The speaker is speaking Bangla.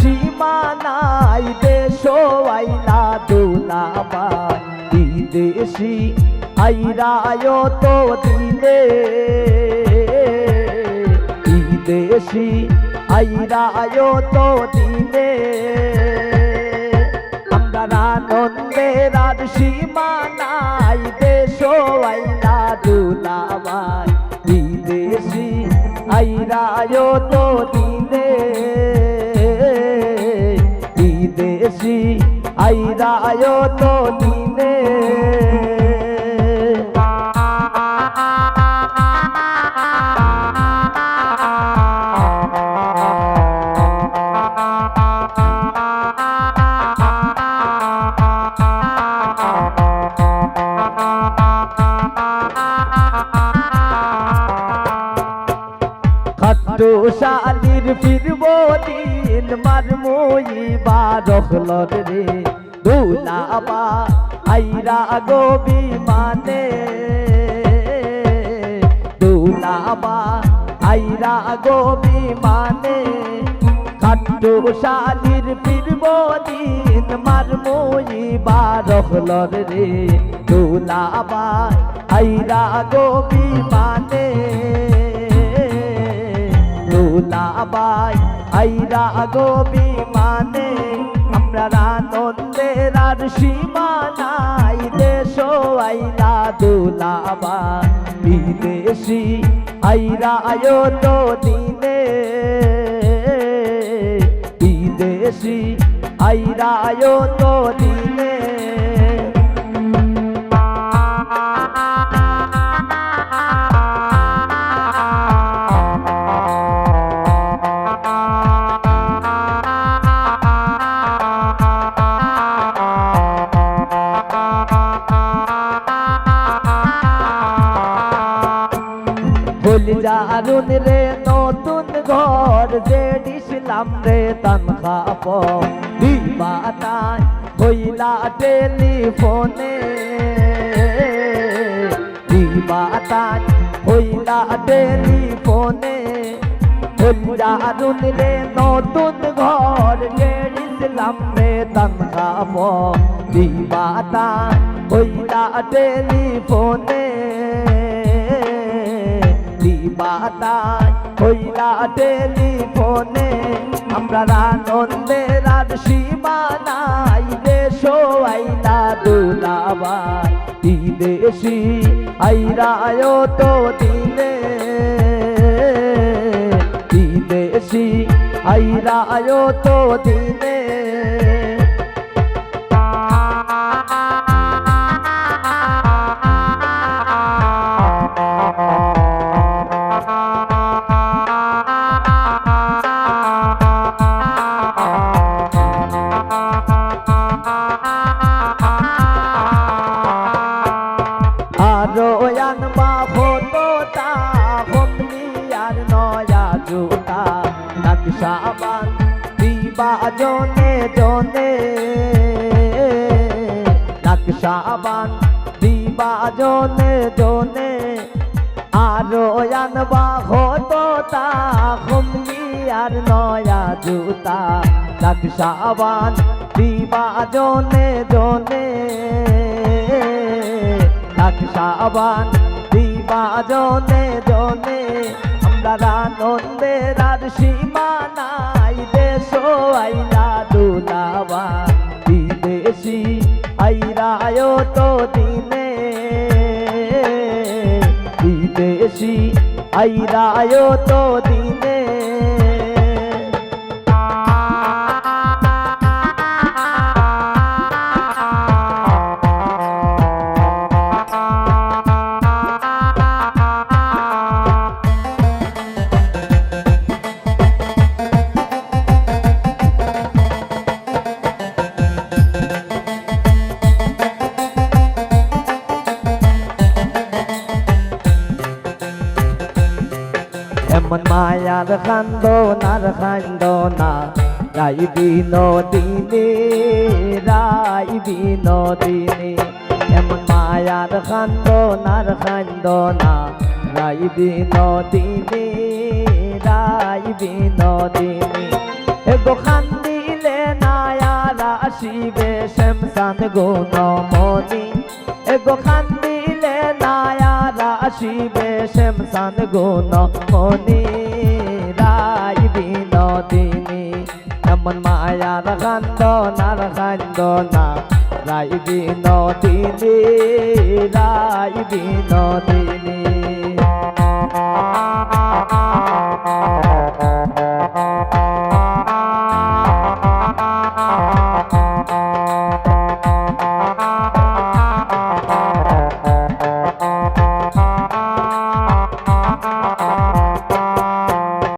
সীমা নাই। দেশ আইলা দুলাবাই বিদেশি আইরায় তো দিলে বিদেশি আইরায় তো দিলে আমরা আনন্দের আর সীমা নাই। দেশ আইলা দুলাবাই বিদেশি আইরায় তো দিলে আইরায় তো দিলে খাট্টু ফিরব দিন মারমুই বারহলর রে। দুলাবা আইরা গো বিমানে। দুলাবা আইরা গো বিমানে। খাট্টু শালির ফিরব দিন মারমুই বারহলর রে দুলাবা আইরা গো বিমানে। দুলাবাই আইরা গো বিমানে। আমরা আনন্দের আর সীমা দেশ আইলা দুলাবা। বিদেশি আইরা আয়ো তো দিনে। বিদেশি আইরা আয়ো তো দিনে। ভুল জারুন রে, নতুন ঘর যে দিছিলাম রে তনখা প বিবাতাই হইলা টেলিফোনে। বিবাতাই হইলা টেলিফোনে। ভুল জারুন রে, নতুন ঘর যে দিছিলাম রে তনখা প বিবাতাই হইলা টেলিফোনে। দিবাতায় হইলা টেলিফোনে আমরা আনন্দের আর সীমা নাই। দেশ আইলা দুলাবাই বিদেশি আইরায় তো দিনে। বিদেশি আইরায় তো দিনে। জুতা নকশাবান দিবা জনে জনে। নকশাবান দিবা জনে জনে। আরও আনবা ফটোটা হোমলি আর নয়া জুতা। নকশাবান দিবা জনে জনে। সাবান, দিবা জনে জনে। আমরা আনন্দের আর সীমা নাই। দেশ আইলা দুলাবা বিদেশি আইরায় তো দিনে। বিদেশি আইরায় তো মায়ার কান্দ নার কান্দ না রাই বিনোদিনী রাই বিনোদিনী, এমন মায়ার কান্দ নার কান্দ না রাই বিনোদিনী রাই বিনোদিনী, এগো খান্দিলে নায়ারা আসিবে শ্যামসান গুণমণি। এগো খান্দিলে নায়ারা নাচিবে শ্যামসান গুণ মনি রাই বিনোদিনী। এমন মায়ার কান্দনার কান্দনা রাই বিনোদিনী রাই বিনোদিনী।